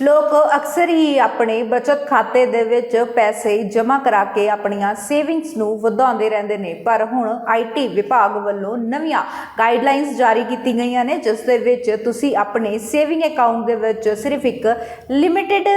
ਲੋਕ ਅਕਸਰ ਹੀ ਆਪਣੇ ਬਚਤ ਖਾਤੇ ਦੇ ਵਿੱਚ ਪੈਸੇ ਜਮ੍ਹਾਂ ਕਰਾ ਕੇ ਆਪਣੀਆਂ ਸੇਵਿੰਗਸ ਨੂੰ ਵਧਾਉਂਦੇ ਰਹਿੰਦੇ ਨੇ। ਪਰ ਹੁਣ ਆਈਟੀ ਵਿਭਾਗ ਵੱਲੋਂ ਨਵੀਆਂ ਗਾਈਡਲਾਈਨਸ ਜਾਰੀ ਕੀਤੀ ਗਈਆਂ ਨੇ, ਜਿਸ ਦੇ ਵਿੱਚ ਤੁਸੀਂ ਆਪਣੇ ਸੇਵਿੰਗ ਅਕਾਊਂਟ ਦੇ ਵਿੱਚ ਸਿਰਫ ਇੱਕ ਲਿਮਿਟਿਡ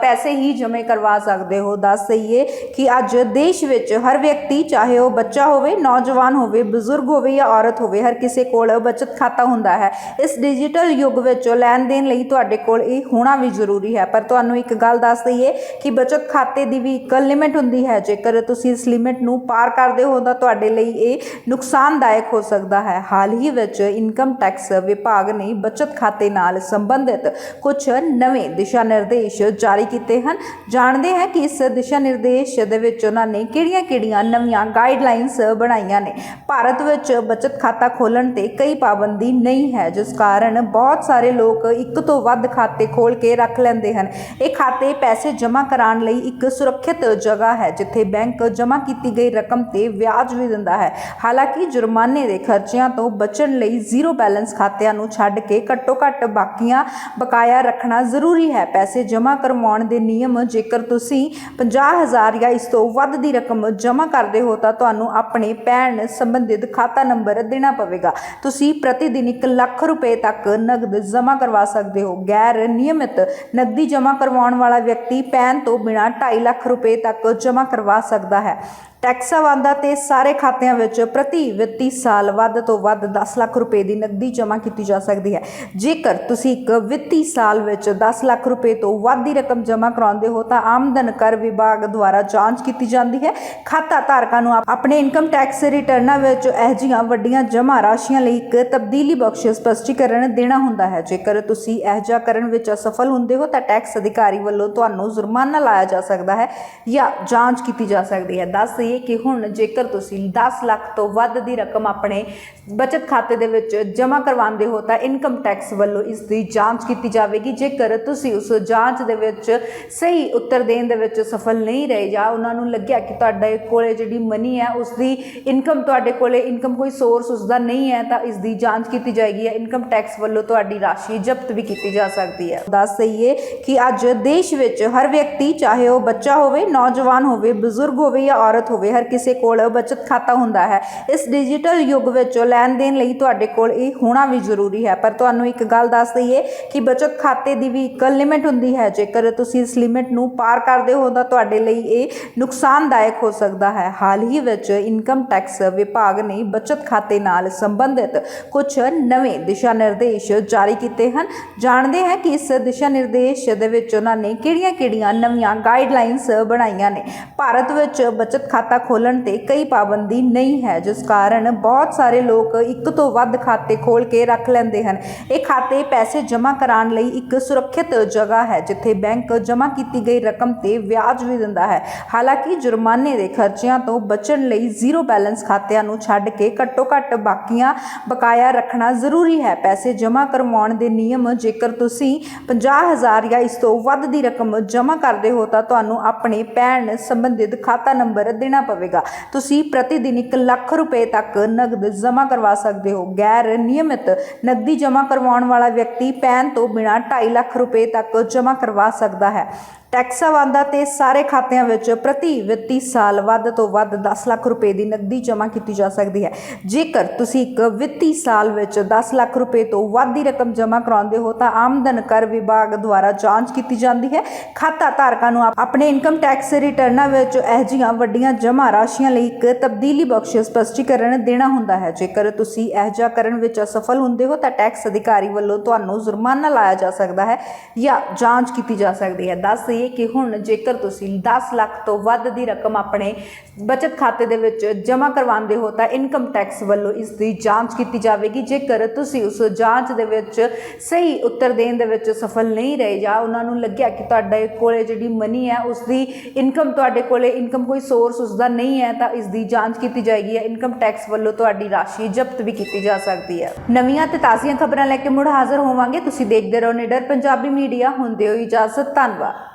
ਪੈਸੇ ਹੀ ਜਮ੍ਹਾਂ ਕਰਵਾ ਸਕਦੇ ਹੋ। ਦੱਸ ਦਈਏ ਕਿ ਅੱਜ ਦੇਸ਼ ਵਿੱਚ ਹਰ ਵਿਅਕਤੀ, ਚਾਹੇ ਉਹ ਬੱਚਾ ਹੋਵੇ, ਨੌਜਵਾਨ ਹੋਵੇ, ਬਜ਼ੁਰਗ ਹੋਵੇ ਜਾਂ ਔਰਤ ਹੋਵੇ, ਹਰ ਕਿਸੇ ਕੋਲ ਬਚਤ ਖਾਤਾ ਹੁੰਦਾ ਹੈ। ਇਸ ਡਿਜੀਟਲ ਯੁੱਗ ਵਿੱਚ ਲੈਣ ਦੇਣ ਲਈ ਤੁਹਾਡੇ ਕੋਲ ਇਹ ਹੋਣਾ ਵੀ ਜ਼ਰੂਰੀ ਹੈ। ਪਰ ਤੁਹਾਨੂੰ ਇੱਕ ਗੱਲ ਦੱਸ ਦਈਏ ਕਿ ਬਚਤ ਖਾਤੇ ਦੀ ਵੀ ਇੱਕ ਲਿਮਿਟ ਹੁੰਦੀ ਹੈ। ਜੇਕਰ ਤੁਸੀਂ ਇਸ ਲਿਮਿਟ ਨੂੰ ਪਾਰ ਕਰਦੇ ਹੋ ਤਾਂ ਤੁਹਾਡੇ ਲਈ ਇਹ ਨੁਕਸਾਨਦਾਇਕ ਹੋ ਸਕਦਾ ਹੈ। ਹਾਲ ਹੀ ਵਿੱਚ ਇਨਕਮ ਟੈਕਸ ਵਿਭਾਗ ਨੇ ਬਚਤ ਖਾਤੇ ਨਾਲ ਸੰਬੰਧਿਤ ਕੁਝ ਨਵੇਂ ਦਿਸ਼ਾ ਨਿਰਦੇਸ਼ ਜਾਰੀ ਕੀਤੇ ਹਨ। ਜਾਣਦੇ ਹਾਂ ਕਿ ਇਸ ਦਿਸ਼ਾ ਨਿਰਦੇਸ਼ ਦੇ ਵਿੱਚ ਉਹਨਾਂ ਨੇ ਕਿਹੜੀਆਂ-ਕਿਹੜੀਆਂ ਨਵੀਆਂ ਗਾਈਡਲਾਈਨਸ ਬਣਾਈਆਂ ਨੇ। ਭਾਰਤ ਵਿੱਚ ਬਚਤ ਖਾਤਾ ਖੋਲਣ ਤੇ ਕਈ ਪਾਬੰਦੀ ਨਹੀਂ ਹੈ। ਜਿਸ ਕਾਰਨ ਬਹੁਤ ਸਾਰੇ ਲੋਕ ਇੱਕ ਤੋਂ ਵੱਧ ਖਾਤੇ ਖੋਲ ਕੇ ਰੱਖ ਲੈਂਦੇ ਹਨ। ਇਹ ਖਾਤੇ ਪੈਸੇ ਜਮ੍ਹਾਂ ਕਰਾਉਣ ਲਈ ਇੱਕ ਸੁਰੱਖਿਅਤ ਜਗ੍ਹਾ ਹੈ, ਜਿੱਥੇ ਬੈਂਕ ਜਮ੍ਹਾਂ ਕੀਤੀ ਗਈ ਰਕਮ ਤੇ ਵਿਆਜ ਵੀ ਦਿੰਦਾ ਹੈ। ਹਾਲਾਂਕਿ ਜੁਰਮਾਨੇ ਦੇ ਖਰਚਿਆਂ ਤੋਂ ਬਚਣ ਲਈ ਜ਼ੀਰੋ ਬੈਲੈਂਸ ਖਾਤਿਆਂ ਨੂੰ ਛੱਡ ਕੇ ਘੱਟੋ ਘੱਟ ਬਾਕੀਆਂ ਬਕਾਇਆ ਰੱਖਣਾ ਜ਼ਰੂਰੀ ਹੈ। ਪੈਸੇ ਜਮ੍ਹਾਂ ਕਰਵਾਉਣ ਦੇ ਨਿਯਮ, ਜੇਕਰ ਤੁਸੀਂ 50000 ਜਾਂ ਇਸ ਤੋਂ ਵੱਧ ਦੀ ਰਕਮ ਜਮ੍ਹਾਂ ਕਰਦੇ ਹੋ, ਤਾਂ ਤੁਹਾਨੂੰ ਆਪਣੇ ਪੈਨ ਸੰਬੰਧਿਤ ਖਾਤਾ ਨੰਬਰ ਦੇਣਾ ਪਵੇਗਾ। ਤੁਸੀਂ ਪ੍ਰਤੀ ਦਿਨ 1 ਲੱਖ ਰੁਪਏ ਤੱਕ ਨਗਦ ਜਮ੍ਹਾਂ ਕਰਵਾ ਸਕਦੇ ਹੋ। ਗੈਰ ਨਿਯਮਿਤ ਨਕਦੀ ਜਮ੍ਹਾਂ ਕਰਵਾਉਣ ਵਾਲਾ ਵਿਅਕਤੀ ਪੈਨ ਤੋਂ ਬਿਨਾਂ 2.5 ਲੱਖ ਰੁਪਏ ਤੱਕ ਜਮ੍ਹਾਂ ਕਰਵਾ ਸਕਦਾ ਹੈ। ਟੈਕਸ ਆਵਾਂਦਾ ਤੇ ਸਾਰੇ ਖਾਤਿਆਂ ਵਿੱਚ ਪ੍ਰਤੀ ਵਿੱਤੀ ਸਾਲ ਵੱਧ ਤੋਂ ਵੱਧ 10 ਲੱਖ ਰੁਪਏ ਦੀ ਨਕਦੀ ਜਮ੍ਹਾਂ ਕੀਤੀ ਜਾ ਸਕਦੀ ਹੈ। ਜੇਕਰ ਤੁਸੀਂ ਇੱਕ ਵਿੱਤੀ ਸਾਲ ਵਿੱਚ 10 ਲੱਖ ਰੁਪਏ ਤੋਂ ਵੱਧ ਦੀ ਰਕਮ ਜਮ੍ਹਾਂ ਕਰਾਉਂਦੇ ਹੋ, ਤਾਂ ਆਮਦਨ ਕਰ ਵਿਭਾਗ ਦੁਆਰਾ ਜਾਂਚ ਕੀਤੀ ਜਾਂਦੀ ਹੈ। ਖਾਤਾ ਧਾਰਕਾਂ ਨੂੰ ਆਪਣੇ ਇਨਕਮ ਟੈਕਸ ਰਿਟਰਨਾਂ ਵਿੱਚ ਇਹ ਜਿਹੀਆਂ ਵੱਡੀਆਂ ਜਮ੍ਹਾਂ ਰਾਸ਼ੀਆਂ ਲਈ ਇੱਕ ਤਬਦੀਲੀ ਬਖਸ਼ ਸਪਸ਼ਟੀਕਰਨ ਦੇਣਾ ਹੁੰਦਾ ਹੈ। ਜੇਕਰ ਤੁਸੀਂ ਇਹ ਜਿਹਾ ਕਰਨ ਵਿੱਚ ਅਸਫਲ ਹੁੰਦੇ ਹੋ, ਤਾਂ ਟੈਕਸ ਅਧਿਕਾਰੀ ਵੱਲੋਂ ਤੁਹਾਨੂੰ ਜੁਰਮਾਨਾ ਲਾਇਆ ਜਾ ਸਕਦਾ ਹੈ ਜਾਂ ਜਾਂਚ ਕੀਤੀ ਜਾ ਸਕਦੀ ਹੈ। ਦੱਸ ਦਈਏ ਕਿ ਹੁਣ ਜੇਕਰ ਤੁਸੀਂ 10 ਲੱਖ ਤੋਂ ਵੱਧ ਦੀ ਰਕਮ ਆਪਣੇ ਬਚਤ ਖਾਤੇ ਦੇ ਵਿੱਚ ਜਮ੍ਹਾਂ ਕਰਵਾਉਂਦੇ ਹੋ ਤਾਂ ਇਨਕਮ ਟੈਕਸ ਵੱਲੋਂ ਇਸ ਦੀ ਜਾਂਚ ਕੀਤੀ ਜਾਵੇਗੀ। ਜੇਕਰ ਤੁਸੀਂ ਉਸ ਜਾਂਚ ਦੇ ਵਿੱਚ ਸਹੀ ਉੱਤਰ ਦੇਣ ਦੇ ਵਿੱਚ ਸਫਲ ਨਹੀਂ ਰਹੇ ਜਾਂ ਉਹਨਾਂ ਨੂੰ ਲੱਗਿਆ ਕਿ ਤੁਹਾਡੇ ਕੋਲੇ ਜਿਹੜੀ ਮਨੀ ਹੈ, ਉਸ ਦੀ ਇਨਕਮ ਤੁਹਾਡੇ ਕੋਲੇ ਇਨਕਮ ਕੋਈ ਸੋਰਸ ਉਸ ਦਾ ਨਹੀਂ ਹੈ, ਤਾਂ ਇਸ ਦੀ ਜਾਂਚ ਕੀਤੀ ਜਾਏਗੀ ਜਾਂ ਇਨਕਮ ਟੈਕਸ ਵੱਲੋਂ ਤੁਹਾਡੀ ਰਾਸ਼ੀ ਜ਼ਬਤ ਵੀ ਕੀਤੀ ਜਾ ਸਕਦੀ ਹੈ। ਦੱਸ ਦਈਏ ਕਿ ਅੱਜ ਦੇਸ਼ ਵਿੱਚ ਹਰ ਵਿਅਕਤੀ, ਚਾਹੇ ਉਹ ਬੱਚਾ ਹੋਵੇ, ਨੌਜਵਾਨ ਹੋਵੇ, ਬਜ਼ੁਰਗ ਹੋਵੇ ਜਾਂ ਔਰਤ ਹੋਵੇ ਹਰ ਕਿਸੇ ਕੋਲ ਬਚਤ ਖਾਤਾ ਹੁੰਦਾ ਹੈ। ਇਸ ਡਿਜੀਟਲ ਯੁੱਗ ਵਿੱਚ ਲੈਣ ਦੇਣ ਲਈ ਤੁਹਾਡੇ ਕੋਲ ਇਹ ਹੋਣਾ ਵੀ ਜ਼ਰੂਰੀ ਹੈ। ਪਰ ਤੁਹਾਨੂੰ ਇੱਕ ਗੱਲ ਦੱਸ ਦਈਏ ਕਿ ਬਚਤ ਖਾਤੇ ਦੀ ਵੀ ਇੱਕ ਲਿਮਿਟ ਹੁੰਦੀ ਹੈ। ਜੇਕਰ ਤੁਸੀਂ ਇਸ ਲਿਮਿਟ ਨੂੰ ਪਾਰ ਕਰਦੇ ਹੋ, ਤਾਂ ਤੁਹਾਡੇ ਲਈ ਇਹ ਨੁਕਸਾਨਦਾਇਕ ਹੋ ਸਕਦਾ ਹੈ। ਹਾਲ ਹੀ ਵਿੱਚ ਇਨਕਮ ਟੈਕਸ ਵਿਭਾਗ ਨੇ ਬਚਤ ਖਾਤੇ ਨਾਲ ਸੰਬੰਧਿਤ ਕੁਝ ਨਵੇਂ ਦਿਸ਼ਾ ਨਿਰਦੇਸ਼ ਜਾਰੀ ਕੀਤੇ ਹਨ। ਜਾਣਦੇ ਹਾਂ ਕਿ ਇਸ ਦਿਸ਼ਾ ਨਿਰਦੇਸ਼ ਦੇ ਵਿੱਚ ਉਹਨਾਂ ਨੇ ਕਿਹੜੀਆਂ-ਕਿਹੜੀਆਂ ਨਵੀਆਂ ਗਾਈਡਲਾਈਨਸ ਬਣਾਈਆਂ ਨੇ। ਭਾਰਤ ਵਿੱਚ ਬਚਤ ਖਾਤਾ ਖਾਤਾ ਖੋਲਣ ਤੇ ਕਈ ਪਾਬੰਦੀ ਨਹੀਂ ਹੈ, ਜਿਸ ਕਾਰਨ ਬਹੁਤ ਸਾਰੇ ਲੋਕ ਇੱਕ ਤੋਂ ਵੱਧ ਖਾਤੇ ਖੋਲ ਕੇ ਰੱਖ ਲੈਂਦੇ ਹਨ। ਇਹ ਖਾਤੇ ਪੈਸੇ ਜਮ੍ਹਾਂ ਕਰਾਉਣ ਲਈ ਇੱਕ ਸੁਰੱਖਿਅਤ ਜਗ੍ਹਾ ਹੈ, ਜਿੱਥੇ ਬੈਂਕ ਜਮ੍ਹਾਂ ਕੀਤੀ ਗਈ ਰਕਮ ਤੇ ਵਿਆਜ ਵੀ ਦਿੰਦਾ ਹੈ। ਹਾਲਾਂਕਿ ਜੁਰਮਾਨੇ ਦੇ ਖਰਚਿਆਂ ਤੋਂ ਬਚਣ ਲਈ ਜ਼ੀਰੋ ਬੈਲੈਂਸ ਖਾਤਿਆਂ ਨੂੰ ਛੱਡ ਕੇ ਘੱਟੋ ਘੱਟ ਬਾਕੀਆਂ ਬਕਾਇਆ ਰੱਖਣਾ ਜ਼ਰੂਰੀ ਹੈ। ਪੈਸੇ ਜਮ੍ਹਾਂ ਕਰਵਾਉਣ ਦੇ ਨਿਯਮ, ਜੇਕਰ ਤੁਸੀਂ 50000 ਜਾਂ ਇਸ ਤੋਂ ਵੱਧ ਦੀ ਰਕਮ ਜਮ੍ਹਾਂ ਕਰਦੇ ਹੋ, ਤਾਂ ਤੁਹਾਨੂੰ ਆਪਣੇ ਪੈਨ ਸੰਬੰਧਿਤ ਖਾਤਾ ਨੰਬਰ ਦੇਣਾ ਪਵੇਗਾ। ਤੁਸੀਂ ਪ੍ਰਤੀ ਦਿਨ 1 ਲੱਖ ਰੁਪਏ ਤੱਕ ਨਗਦ ਜਮ੍ਹਾਂ ਕਰਵਾ ਸਕਦੇ ਹੋ। ਗੈਰ ਨਿਯਮਿਤ ਨਕਦੀ ਜਮ੍ਹਾਂ ਕਰਵਾਉਣ ਵਾਲਾ ਵਿਅਕਤੀ ਪੈਨ ਤੋਂ ਬਿਨਾਂ 2.5 ਲੱਖ ਰੁਪਏ ਤੱਕ ਜਮ੍ਹਾਂ ਕਰਵਾ ਸਕਦਾ ਹੈ। ਟੈਕਸ ਆਵਾਂਦਾ ਤੇ ਸਾਰੇ ਖਾਤਿਆਂ ਵਿੱਚ ਪ੍ਰਤੀ ਵਿੱਤੀ ਸਾਲ ਵੱਧ ਤੋਂ ਵੱਧ 10 ਲੱਖ ਰੁਪਏ ਦੀ ਨਕਦੀ ਜਮ੍ਹਾਂ ਕੀਤੀ ਜਾ ਸਕਦੀ ਹੈ। ਜੇਕਰ ਤੁਸੀਂ ਇੱਕ ਵਿੱਤੀ ਸਾਲ ਵਿੱਚ 10 ਲੱਖ ਰੁਪਏ ਤੋਂ ਵੱਧ ਦੀ ਰਕਮ ਜਮ੍ਹਾਂ ਕਰਾਉਂਦੇ ਹੋ, ਤਾਂ ਆਮਦਨ ਕਰ ਵਿਭਾਗ ਦੁਆਰਾ ਜਾਂਚ ਕੀਤੀ ਜਾਂਦੀ ਹੈ। ਖਾਤਾ ਧਾਰਕਾਂ ਨੂੰ ਆਪਣੇ ਇਨਕਮ ਟੈਕਸ ਰਿਟਰਨਾਂ ਵਿੱਚ ਇਹ ਜਿਹੀਆਂ ਵੱਡੀਆਂ ਜਮ੍ਹਾਂ ਰਾਸ਼ੀਆਂ ਲਈ ਇੱਕ ਤਬਦੀਲੀ ਬਖਸ਼ ਸਪਸ਼ਟੀਕਰਨ ਦੇਣਾ ਹੁੰਦਾ ਹੈ। ਜੇਕਰ ਤੁਸੀਂ ਇਹ ਜਿਹਾ ਕਰਨ ਵਿੱਚ ਅਸਫਲ ਹੁੰਦੇ ਹੋ, ਤਾਂ ਟੈਕਸ ਅਧਿਕਾਰੀ ਵੱਲੋਂ ਤੁਹਾਨੂੰ ਜੁਰਮਾਨਾ ਲਾਇਆ ਜਾ ਸਕਦਾ ਹੈ ਜਾਂ ਜਾਂਚ ਕੀਤੀ ਜਾ ਸਕਦੀ ਹੈ। ਦੱਸ ਦਈਏ ਕਿ ਹੁਣ ਜੇਕਰ ਤੁਸੀਂ 10 ਲੱਖ ਤੋਂ ਵੱਧ ਦੀ ਰਕਮ ਆਪਣੇ ਬਚਤ ਖਾਤੇ ਦੇ ਵਿੱਚ ਜਮ੍ਹਾਂ ਕਰਵਾਉਂਦੇ ਹੋ ਤਾਂ ਇਨਕਮ ਟੈਕਸ ਵੱਲੋਂ ਇਸ ਦੀ ਜਾਂਚ ਕੀਤੀ ਜਾਵੇਗੀ। ਜੇਕਰ ਤੁਸੀਂ ਉਸ ਜਾਂਚ ਦੇ ਵਿੱਚ ਸਹੀ ਉੱਤਰ ਦੇਣ ਦੇ ਵਿੱਚ ਸਫਲ ਨਹੀਂ ਰਹੇ ਜਾਂ ਉਹਨਾਂ ਨੂੰ ਲੱਗਿਆ ਕਿ ਤੁਹਾਡੇ ਕੋਲੇ ਜਿਹੜੀ ਮਨੀ ਹੈ, ਉਸ ਦੀ ਇਨਕਮ ਤੁਹਾਡੇ ਕੋਲੇ ਇਨਕਮ ਕੋਈ ਸੋਰਸ ਉਸ ਦਾ ਨਹੀਂ ਹੈ, ਤਾਂ ਇਸ ਦੀ ਜਾਂਚ ਕੀਤੀ ਜਾਏਗੀ ਜਾਂ ਇਨਕਮ ਟੈਕਸ ਵੱਲੋਂ ਤੁਹਾਡੀ ਰਾਸ਼ੀ ਜ਼ਬਤ ਵੀ ਕੀਤੀ ਜਾ ਸਕਦੀ ਹੈ। ਨਵੀਆਂ ਤੇ ਤਾਜ਼ੀਆਂ ਖਬਰਾਂ ਲੈ ਕੇ ਮੁੜ ਹਾਜ਼ਰ ਹੋਵਾਂਗੇ। ਤੁਸੀਂ ਦੇਖਦੇ ਰਹੋ ਨਿਡਰ ਪੰਜਾਬੀ ਮੀਡੀਆ। ਹੁੰਦੇ ਹੋ ਇਜਾਜ਼ਤ। ਧੰਨਵਾਦ।